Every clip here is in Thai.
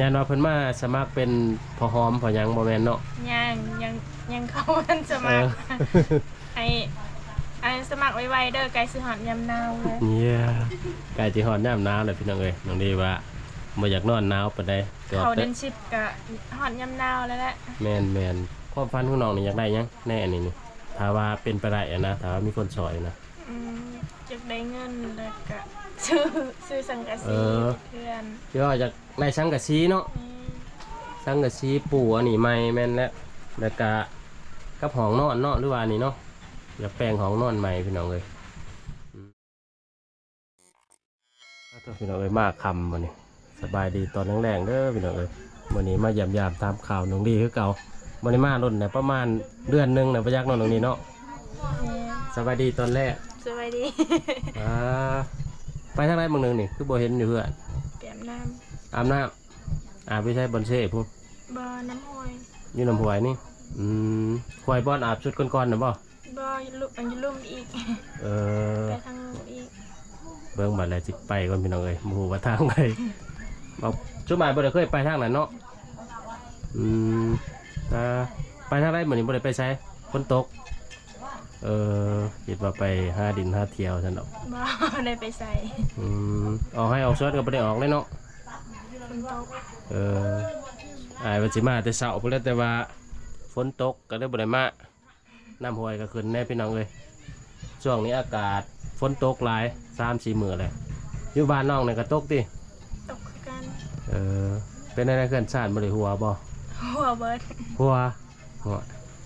ยันว่าเพิ่นมาสมัครเป็นพอหอมพอหยังบ่แม่นเนาะยังยังยังเข้ามันสเอมัคอรไอไอสมัครไวๆเด้อไกลสิหอดยำนาวเลยเนี่ยใกล้สิฮอดยามหนาวแล้วพี่น้องเอ้ยน้องดีว่าบ่อยากนอนหนาวปานใดก็เขาแต่เดินชิปกับหอดยำนาวแล้วแหละแม่นแม่นความฝันของน้องนี่อยากได้หยังแน่อันนี้นี่ถ้าว่าเป็นไปได้อะนะถ้าว่ามีคนสอยนะอืมจะได้เงินแล้วก็ ซื้อซื้อสังกะเอสีอ เพื่อนคือว่าอยากได้สังกะสีเนาะอืมสังกะสีปูอันนี้ใหม่แม่นแล้วแล้วก็กับห้องนอนเนาะหรือว่าอันนี้เนาะอยากแปลงห้องนอนใหม่พี่น้องเอ้ยอืมแล้วตัวพี่น้องเอ้ยมากคำวันนี้สบายดีตอนแรงๆเด้อพี่น้องเอ้ยวันนี้มาเยี่ยมยามตามข่าวน้องดีคือเก่าวันนี้มารุ่นเนี่ยประมาณเดือนหนึงเนี่ยประยักษ์เนอนตรงนี้เนาะนี่สบายดีตอนแรก สวัสดี อ่า ไปทางไหนบางหนึงนี่คือบ่เห็นอยู่เพื่อนเปลี่ยนน้อาบน้ำอาบไปใช้บอนเซ่พุ่นำบอน้ำห้อยอยู่น้ำหวยนี่อืมควายบอนอาบชุดก่อนๆนะบ่บอลุมันจะลุ่มอีกเออ ไปทางลุ่มอีกเบิ่งบัดแล้วสิไปก่อนพี่น้องเอ้ยบ่ฮู้ว่าทางไหนบอกชุดหมายบ่ได้เคยไปทางนั้นเนาะอืมอ่าไปทางไหนมื้อนี้บ่ได้ไปใช้ฝนตก เออคิดว่าไปหาดินหาเที่ยวซั่นดอกบอได้ไปใส่อืมออกให้ออกสวดก็บ่ได้ออกเลยเนาะฝนตกเอออายว่าสิมาแต่เช้าพุ่นแหล้วแต่ว่าฝนตกก็เลยบ่ได้มาน้ำห้วยก็ขึ้นแน่พี่น้องเอ้ยช่วงนี้อากาศฝนตกหลาย3-4มื้อเลยอยู่บ้านน้องนี่ก็ตกติตกคือกันเออเป็นอะไรเพื่อนชาติบริหัวบ่หัวเบิร์ดหัวหัว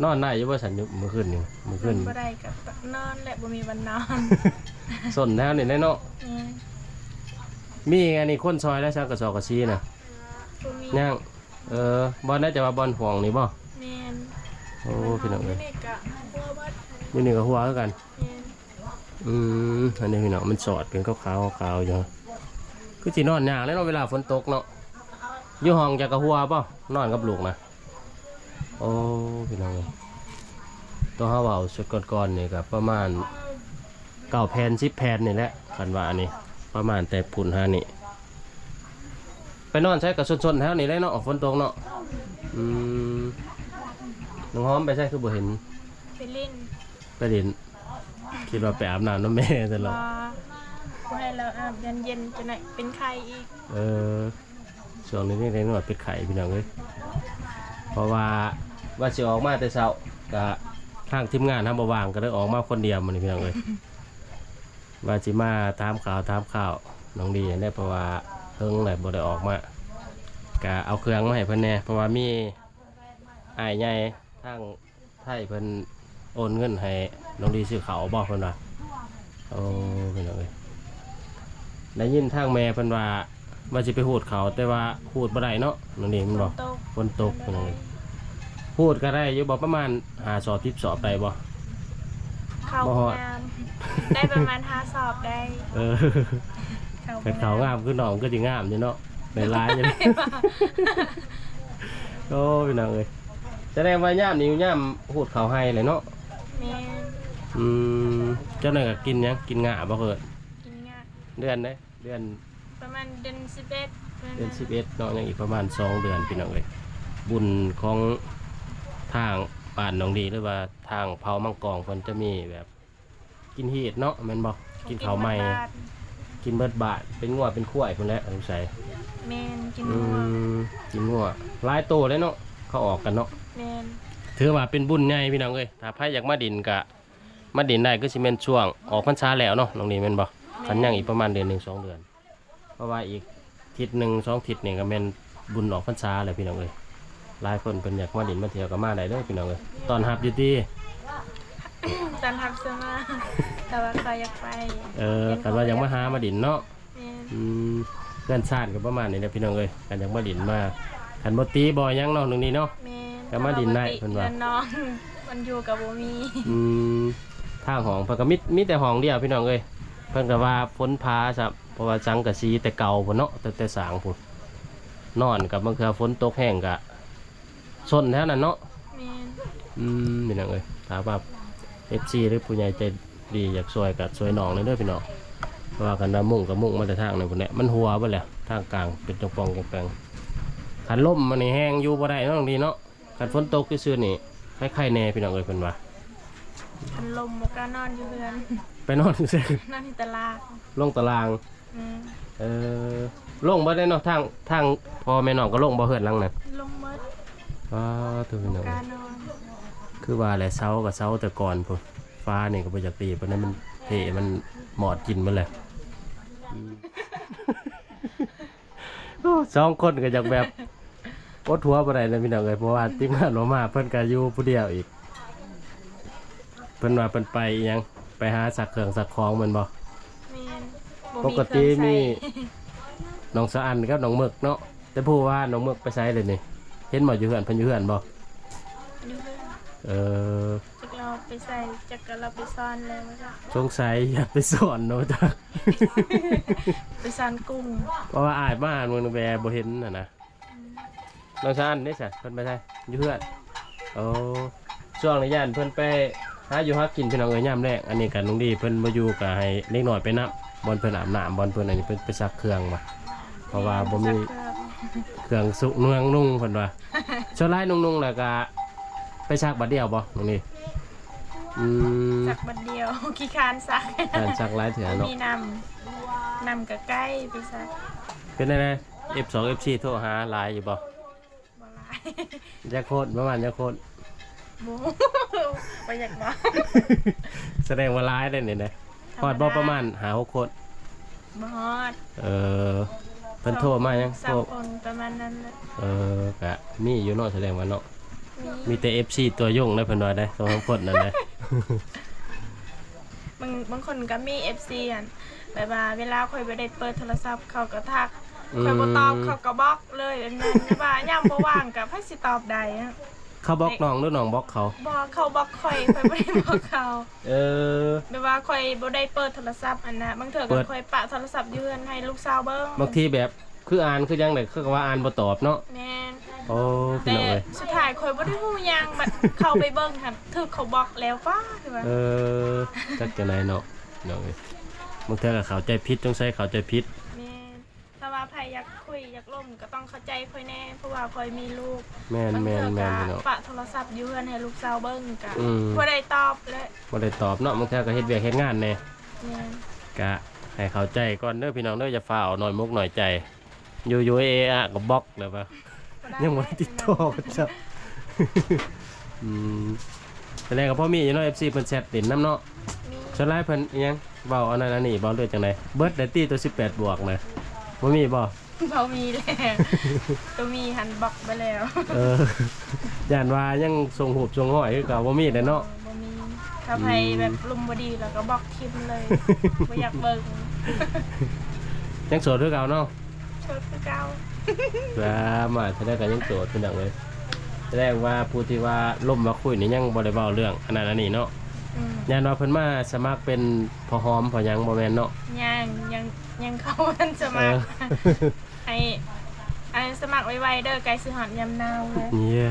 นอนได้อยังว่าฉันอยู่มือขึ้นนี่มือขึ้นบ่ได้กับนอนและบ่มีวันนอนสนแท้นี่แน่เนาะนี่มีไงนี่คนซอยแล้วช่างกระสอบกระซีน่ะบ่มีย่างเออบอลน่าจะว่าบอลห่วงนี่บ่แม่นโอ้พี่น้องเอ้ยนี่กะหัวเบิร์ดนี่นี่ก็หัวคือกัน แม่นอืมอันนี้พี่น้องมันสอดเป็นขาวขาวๆขาวๆอยู่คือสินอนยากแล้วเนาะเวลาฝนตกเนาะอยู่ห้องจะกระหัวป่ะนอนกับลูกนะ โอ้พี่น้องเอ้ยตัวห้าเบาสุดก่อนๆนี่กับประมาณเก้าแผ่นสิบแผ่นนี่แหละคันว่าอันนี้ประมาณแต่ปุ่นห้านี่ไปนอนใช้กับชนๆแถวนี้เลยเนาะฝนตกเนาะอืมน้องหอมไปใช้คือบ่เห็นไปเล่นไปเห็นคิดว่าไปอาบน้ำน้ำแม่แต่บ่ละบ่ให้เราอาบยันเย็นจนไหนเป็นไข้อีก เออช่วงนี้นี่เรียกว่าเป็ดไข่พี่น้องเลยเพราะว่า ว่าสิออกมาแต่เช้าก็ทางทีมงานทำบวางก็เลยออกมาคนเดียวมันพี่น้องเลยว่าสิมาตามข่าวตามข่าวน้องดีได้เพราะว่าเพิ่งไหนบ่ได้ออกมาก็เอาเครื่องมาให้เพิ่นแหน่เพราะว่ามีอ้ายใหญ่ทางไทยเพิ่นโอนเงินให้น้องดีซื้อเขาวบอกเพิ่นว่าโอ้พี่น้องเลยได้ยินทางแม่เพิ่นว่าว่าสิไปหูดเขาแต่ว่าหูดบ่ได้เนาะนั่นเองมันบอกฝนตกนั่นเอง พูดก็ได้อยู่บอกประมาณหาสอบทิปสอบได้บ่ เข้าบ่ฮอด งามได้ประมาณห้าสอบได้เออเข้าเป็นเขางามคือน้องก็สิงามอยู่เนาะเป็นร้ายอยู่ โอ้พี่น้องเอ้ยแสดงว่าย่ามนี่ย่ามหูดเขาให้เลยเนาะแม่นอืมเจ้าหน่อยก็กินหยังกินง่าบ่เกิดกินง่ายเดือนเด้เดือน ประมาณเดือนสิบเอ็ดเดือนสิบเอ็ดเนาะยังอีกประมาณสองเดือนพี่น้องเอ้ยบุญของ ทางป่านหนองดีหรือว่าทางเผามังกรคนจะมีแบบกินฮีดเนาะแมันบอกกินข้าวใหม่ กินเบิดบาทเป็นงัวเป็นข้วยคนแหละสงสัยแมนกินอืนัวมกินงัวหลายโตเลยเนาะเขาออกกันเนาะ แมนถือว่าเป็นบุญใหญ่พี่น้องเอ้ยถ้าใครอยากมาดินกะ มาดินได้ก็สิเมนช่วงออกพรรษาแล้วเนาะน้องดีแม่นบ่คันยังอีกประมาณเดือนหนึ่งสองเดือน เพราะว่าอีกทิศหนึ่งสองทิศนี่ก็แม่นบุญออกพรรษาเลยพี่น้องเอ้ย หลายคนเป็นอยากมาดินมาเที่ยวก็มาได้เด้อพี่น้องเอ้ยตอนหับอยู่ที่จันทับเสมาแต่ว่าใครอยากไปเออกันว่าอยากมาหามาดินเนาะแมนอืมเพื่อนชาติก็ประมาณนี้นะพี่น้องเอ้ยกันอยากมาดินมาขันบ่ตีบ่หยังเนาะตรงนี้เนาะ แมนก็มาดินได้ปกติเพิ่นว่า เดือนน้อง มันอยู่กับบ่มีอืมทางห้องเพิ่นก็มีมีแต่ห้องเดียวพี่น้องเอ้ยเพิ่นก็ว่าพ้นพาซับเพราะว่าจังกะซีแต่เก่าพุ่นเนาะแต่แต่สางพุ่นนอนกับบางเทื่อฝนตกแห้งก็ ซนแถวนั้นเนาะแมนอืมพี่น้องเอ้ยถามว่า FC หรือผู้ใหญ่ใจดีอยากช่วยก็ช่วยน้องเลยเด้อพี่น้องเพราะว่ากันว่ามุ่งกับมุ่งมาแต่ทางนั้นพุ่นแหละมันหัวเบ่แหละทางกลางเป็นจงปองจงแปงขันล่มมันนี่แห้งอยู่บ่ได้เนาะน้องดีเนาะขันฝนตกซื่อๆนี่คล้ายๆแน่พี่น้องเอ้ยเพิ่นว่าพันลมหมก็นอนอยู่เรือน ไปนอนซื่อนอนที่ตลาดๆลงตารางอืมเออลงบ่ได้เนาะทางทางพ่อแม่น้องก็ลงบ่เฮือนหลังนั้นลงหมด ว้าตัวพี่น้องกาเอ้รยนอนคือว่าแหละเช้ากับเช้าแต่ก่อนพุ่นฟ้านี่ก็บ่อยากดีเพราะนั้นมันเทมันหมอดกินมันแหละอืมโอ้สองคนก็อยากแบบปวดหัวบ่ได้เลยพี่น้องเอ้ยเพราะว่าทีมงานบ่มาเพิ่นก็อยู่ผู้เดียวอีก เพิ่นว่าเพิ่นไปอิหยังไปหาสักเครื่องสักของแมันบ่แม่นบ่ปกติมีเครื่องใส่น้องสะอันกับน้องหมึกเนาะแต่ผู้ว่าน้องหมึกไปใช้เลยนี่ เห็นบ่อยู่เฮือนเพิ่นอยู่เฮือนบ่อยู่เรือนเออจักเราไปใส่จักก็เราไปซ่อนแล้วว่าจ้ะสงสัยอยากไปสอนเนาะจ้ะ ไปซ่อนกุ้งเพราะว่าอายมาเมืองแวบ่เห็นน่ะนะน้องสะอันนี่ซะเพิ่นไปใช้อยู่เฮือนโอ้ช่วงระยะเพิ่นไปหาอยู่หากินพี่น้องเอ้ยยามแรกอันนี้กันลุงดีเพิ่นบ่อยู่ก็ให้เล็กน้อยไปนับบอลเพิ่นอาบน้ำบอลเพิ่นอันนี้เพิ่นไปซักเครื่องมาเพราะว่าบ่มี เครื่องสุเนืองนุ่งเพิ่นว่าชวนไล่นุ่งๆแล้วก็ไปซักบัดเดียวบ่ตรงนี้อืมสักบัดเดียวขี้คร้านสักการซักหลายเถื่อเนาะมีนำนำกับใกล้ไปสักเป็นไง F2 F4 โทรหาหลายอยู่บ่บ่หลายยาโคตรประมาณยาโคตรบ่ไปอยากบ่แสดงว่าหลายได้นี่นะฮอดบ่ประมาณหาหกโคตรบ่ฮอดเออ เพิ่นโทรมายังสาโทรมคนประมาณนั้นแหละเออกะมีอยู่เนาะแสดงว่าเนาะมีมีแต่ FC ตัวยงได้เพิ่นว่าได้สองสามคนนั่นแหละ บางบางคนก็มี FC อะแบบว่าเวลาค่อยบ่ได้เปิดโทรศัพท์เขาก็ทักค่อยบ่ตอบเขาก็บล็อกเลยอันนั้นแต่ว่ายามบ่ว่างก็ไผสิตอบได้อะ เขาบล็อกน้องหรือน้องบล็อกเขาบ่เขาบล็อกค่อยค่อยบ่ได้บล็อกเขาเออ แบบว่าค่อยบ่ได้เปิดโทรศัพท์อันน่ะบางเทื่อเปิก็ดค่อยปะโทรศัพท์อยืนให้ลูกสาวเบิ่งบางทีแบบคืออ่านคือยังไดคือว่าอ่านบ่ตอบเนาะแม่นโอ้พี่แต่น้องเอ้ยสุดท้ายค่อยบ่ได้ฮู้หยังบัดเข้าไปเบิ่งหั่นถึกเขาบล็อกแล้วฟ้าคือว่าเออจักจะไหนเนาะพี่น้องเอ้ยบางเทื่อก็เข้าใจผิดต้องใช้เข้าใจผิดแม่นถ้า ว่าไผอยากคุยอยากล่มก็ต้องเข้าใจค่อยแน่ เพราะว่าค่อยมีลูกแม่นบางแม่เทื่นอแม่นก็พี่น้องปะโทรศัพท์อยืนให้ลูกสาวเบิ่งก็อืมบ่ได้ตอบเลยบ่ได้ตอบเนาะบางเทื่อก็เฮ็ดเวียกเฮ็ดงานแน่แม่นกะให้เข้าใจก่อนเด้อพี่น้องเด้ออย่าฟ้าวหน่อยมุกหน่อยใจ อยู่ๆเอะอะก็บล็อกเลยป่ะบ่ยังบ่ได้ติดต่อกันจ้ะอืมแสดงกับพ่อมีอยู่เนาะ FC เพิ่นแชทเล่นน้ำเนาะมีชนไลเพิ่นอิหยังเว้าอันนั้นอันนี้บ่เลือจังไดเบิดได้ตีตัว 18 บวกนะ บ่มีบ่เบามีแล้วตัวมีหันบล็อกไปแล้วเออย่านว่ายังส่งหูบส่งห้อยคือเก่าบ่มีแต่เนาะ บ่มีถ้าไผแบบลุมบ่ดีแล้วก็บล็อกทิมเลยบ่อยากเบิ่งยังโสดคือเก่าเนาะชดคือเก่าว่ามาแสดงก็ยังโสดเป็นดังเลยแสดงว่าผู้ที่ว่าล่มมาคุยนี่ยังบ่ได้เว้าเรื่องอันนั้นอันนี้เนาะอืม ย่านว่าเพิ่นมาสมัครเป็นพอหอมพอหยังบ่แม่นเนาะยังยังยังเข้าวันสเอมัคอรให้อันสมัครไวๆเด้อไกลสิหอดยามหนาวเลยเนี่ย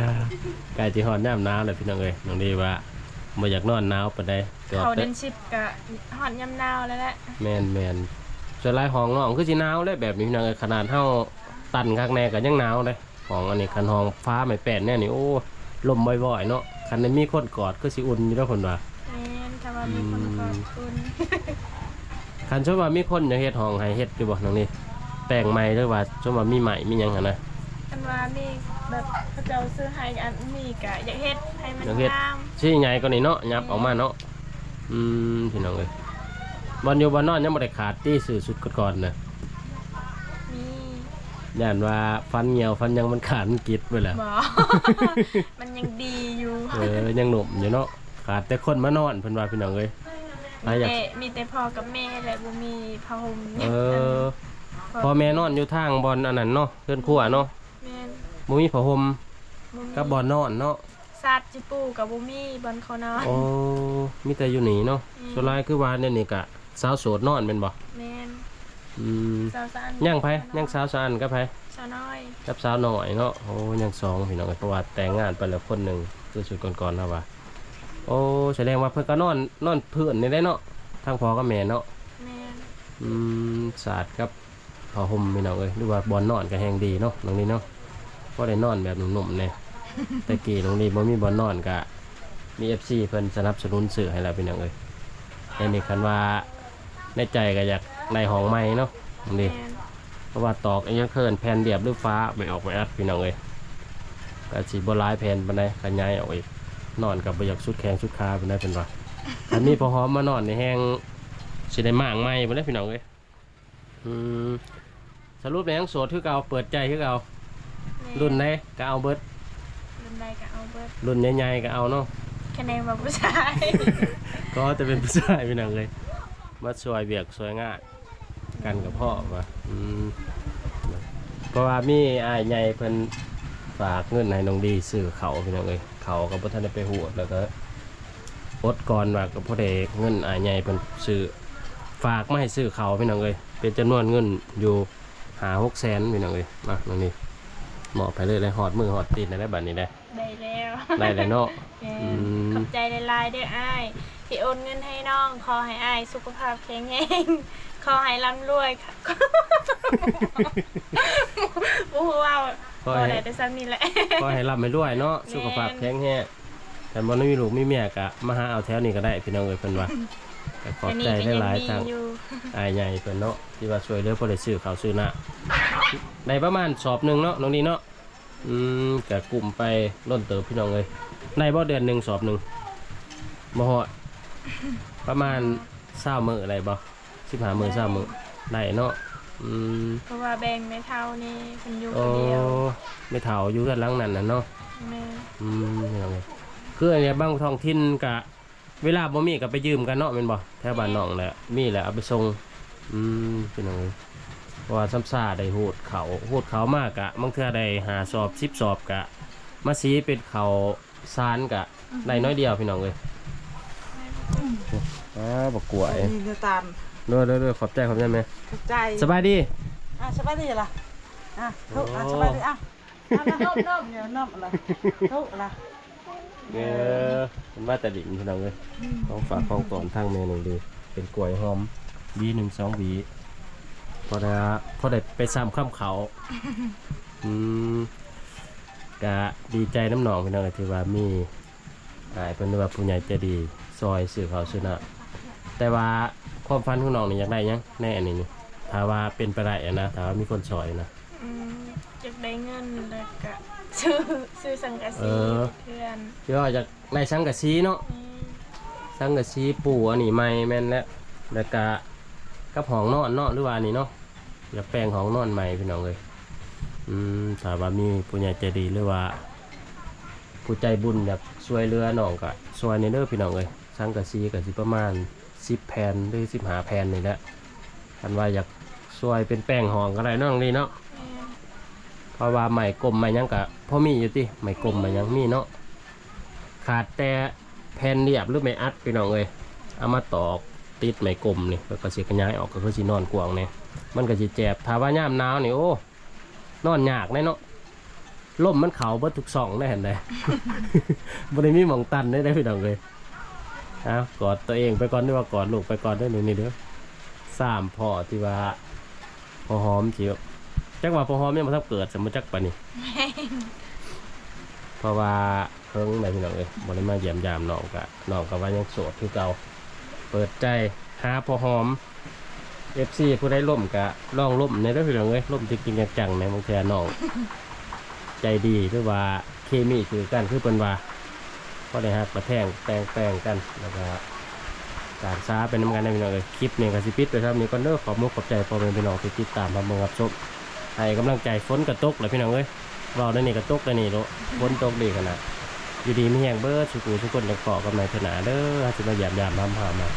ใกล้สิฮอดยามหนาวแล้วพี่น้องเอ้ยน้องดีว่าบ่อยากนอนหนาวปานใดก็เขาแต่เดินชิปก็หอดยามหนาวแล้วแหละแม่นแม่นส่วนหลายห้องน้องคือสิหนาวเลยแบบนี้พี่น้องเอ้ยขนาดเฮาตันข้างในก็ยังหนาวเลยของอันนี้คันห้องฟ้าไม่แป้นเนี่ยนี่โอ้ลมบ่อยๆเนาะคันได้มีคนกอดคือสิอุ่นอยู่แล้วเพิ่นว่าแม่นถ้า ว่ามีคนขอบคุณคันชมว่ามีคนอยากเฮ็ดห้องให้เฮ็ดอยู่บ่น้องนี่แต่งใหม่หรือว่าชมว่ามีใหม่มีหยังหั่นนะ อันว่ามีแบบพระเจ้าซื้อให้อันนี้ก็อยากเฮ็ดให้มันอยากเฮ็ด งามสิใหญ่กว่านี้เนาะยับออกมาเนาะอืมพี่น้องเอ้ยบอลอยู่บอลนอนยังบ่ได้ขาดที่สื่อสุดก่อนๆนะมีย่านว่าฟันเหี่ยวฟันหยังมันขาดมันกิดไปแล้ว บ่ มันยังดีอยู่เออยังหนุ่มอยู่เนาะ ขาดแต่คนมานอนเพิ่นว่าพี่น้องเอ้ยไปอยาก แต่มีแต่พ่อกับแม่แหละบ่มีผ้าห่มเออพอแม่นอนอยู่ทางบอลอันนั้นเนาะเพื่อนครัวเนาะแม่นบ่มีผ้าห่มบ่มีกับบอลนอนเนาะสัตว์จิปูกับบ่มีบอนเขานอน โอ้มีแต่อยู่นี่เนาะอืมส่วนหลายคือว่าเนี่ยนี่กะสาวโสดนอนเป็นบ่แม่นอืมสาวสันยังไผยังสาวสานกับไผ สาวน้อย กับสาวน้อยเนาะโอ้ยังสองพี่น้องเอ้ยเพราะว่าแต่งงานไปแล้วคนหนึงคือสุดก่อนๆนะว่า โอ้แสดงว่าเพิ่นก็นอนนอนพื้นนี่ได้เนาะทางพ่อกับแม่เนาะแม่นอืมศาสตร์กับผ้าห่มพี่น้องเอ้ยหรือว่าบอลนอนก็แฮงดีเนาะตรงนี้เนาะก็ได้นอนแบบหนุ่มๆเนี่ย แต่กี้ตรงนี้บ่มีบ่อนนอนกะมี FC เพิ่นสนับสนุนสื่อให้เราเป็นอย่างเอ้ยในนี้คันว่าในใจก็อยากในห้องใหม่เนาะตรงนี้แม่นเพราะว่าตอกไอ้ยังเคินแผ่นเดียบหรือฟ้าไม่ออกไม่อัดพี่น้องเอ้ยก็สิบ่หลายแผ่นปานใดขยายออกอีก นอนกับบ่อยากสุดแขงสุดขาปานใดเป็นว่าถ้ามีพอหอมมานอนในแห้งสิได้มากไหมบ่ได้พี่น้องเอ้ยอืมสรุปแล้วยังโสดคือเก่าเปิดใจคือเก่าแม่รุ่นไหนก็เอาเบิดรุ่นใดก็เอาเบิดรุ่นใหญ่ๆก็เอาเนาะคะแนนว่าผู้ชาย ก็จะเป็นผู้ชายพี่น้องเลยมาช่วยเบียกช่วยงานกันกับพ่อว่าอืมเพราะว่ามีอ้ายใหญ่เพิ่นฝากเงินให้น้องดีซื้อเขาวพี่น้องเลย เขาก็บ่ทันได้ไปหวดแล้วก็อดก่อนว่ากับพ่อเด็กเงินอ้ายใหญ่เพิ่นซื้อฝากมาให้ซื้อเขาวพี่น้องเลยเป็นจำนวนเงินอยู่หาหกแสนพี่น้องเลยมาน้องนี่เหมาะไปเลยเลยหอดมือหอดตีนได้บัดนี้ได้ได้แล้วได้เลยเนาะแม่อืนมขอบใจหลายๆเด้ออ้ายที่โอนเงินให้น้องขอให้อ้ายสุขภาพแข็งแรงขอให้ร่ำรวยค่ะโอ้โหว้าว ขอพอให้ ได้แต่ซ้ำนี่แหละ ก็ให้รับไปด้วยเนาะสุขภาพแข็งแรงแต่บ่ได้มีลูกมีเมียกะมาหาเอาแถวนี้ก็ได้พี่น้องเอ้ยเพิ่นว่าก็ขอบใจอันนี้ก็หลายงๆทางดีอยู่อายใหญ่เพิ่นเนาะที่ว่าช่วยเหลือบ่ได้ซื้อข้าวซื้อน้ำได้ประมาณสอบหนึงเนาะน้องนี่เนาะอืมก็กลุ่มไปล้นเติบพี่น้องเอ้ยได้บ่เดือนหนึงสอบหนึงบ่ฮอดประมาณ20มื้ออะไรบ่15มื้อ20มื้อได้เนาะ อืมเพราะว่าแบ่งไม่เท่านี่คนอยู่คโอ้นเดียวไม่เฒ่าอยู่กันหลังนั้นน่ะเนาะแม่อืมยังไงคืออันเนี้ยบางท้องถิ่นกะ เวลาบ่มีก็ไปยืมกันเนาะแม่นบ่แถวบ้านน้องแหละมีแหละเอาไปส่งอืมพี่น้องเอ้ยเพราะว่าซ้ำซ่าได้หูดเขาหูดเขามากกะบางเทื่อได้หาสอบ10สอบกะ มาสีเป็นเขาซานกะได้น้อยเดียวพี่น้องเอ้ยอ้าบ่กลัวไอ้ นี่จะตามเด้อเด้อเด้อขอบใจขอบใจแม่ถูกใจสบายดีอะสบายดีเหรออะทุกอะโอ้สบายดีอะอะน้ำน้ำเดี๋ยวน้ำอะไรทุกอะไรเออมันว่าแต่ดิ่งพี่น้องเอ้ยของฝากของตอนทางเมนูดี เป็นกล้วยหอมวีหนึ่งสองวีพอได้พอได้ไปซ้ำข้ามเขาอืมกะดีใจน้ำหนองพี่น้องเอ้ยที่ว่ามีอายเป็นว่าผู้ใหญ่ใจดีซอยสื่อเขาวสื่อนะแต่ว่า ความฝันของน้องนี่อยากได้หยังแน่อันนี้นี่ถ้าว่าเป็นไปได้อะนะถ้าว่ามีคนซอยนะ อืมอยากได้เงินแล้วก็ซื้อซื้อสังกะเอสีอ เพื่อนที่ว่าอยากได้สังกะสีเนาะอืมสังกะสีปูอันนี้ไม่แม่นแล้วแล้วก็กับห้องนอนเนาะหรือว่าอันนี้เนาะอยากแปลงห้องนอนใหม่พี่น้องเลยอืมถ้าว่ามีผู้ใหญ่ใจดีหรือว่า ผู้ใจบุญอยากช่วยเหลือน้องก็ช่วยในเด้อพี่น้องเลยสังกะสีก็สิประมาณ 10แผ่นหรือ15แผ่นนี่แหละคันว่าอยากช่วยเป็นแป้งห้องก็ได้เนาะน้องนี่เนาะแม่เพราะว่าใหม่กลมใหม่หยังกะพ่อมีอยู่ติใหม่กลมใหม่หยังมีเนาะขาดแต่แผ่นเรียบหรือไม่อัดพี่น้องเอ้ยเอามาตอกติดใหม่กลมนี่แล้วก็สิขยายออกก็คือสินอนกวางเนี่ยมันก็สิแจบถ้าว่ายามหนาวนี่โอ้นอนยากแน่เนาะลมมันเข่าเบิดทุกสองได้เห็นได้บ่ได้มีหมองตันได้ได้อพี่น้องเลย เอากอดตัวเองไปก่อนด้วยว่ากอดลูกไปก่อนด้วยนี่นี่เด้อสามพ่อที่ว่าพอหอมจิวจักว่าพอหอมยังมาทับเกิดสมมติจักปานนี้เพราะว่าเพิ่งในพี่น้องเอ้ยบ่ได้มาเยี่ยมยามน้องกะน้องก็ว่ายังโสดคือเก่าเปิดใจหาพอหอม FC ผู้ได้ล่มกะลองล่มในเด้อพี่น้องเอ้ยล่มจริงๆจังๆในบางเทื่อน้องใจดีหรือว่าเคมีคือกันคือเพิ่นว่า ก็ได้ฮักประแทงแปลงแปลงกันแล้วก็การซ้าเป็นน้ำกันในพี่น้องเลยคลิปนี้กับสิปิดไปครับนี่ก็เด้อขอบมุกขอบใจพอเป็นพี่น้องที่ติดตามรับชมรับชมให้กำลังใจฝนกระตกเลยพี่น้องเอ้ยเราได้นี่กระตกได้นี่โลฝนตกดีขนาดอยู่ดีไม่แห้งเบิดสุกูสุกคนจะเกาะกับนายธนาเด้อจะมาหยาบหยาบน้ำพามา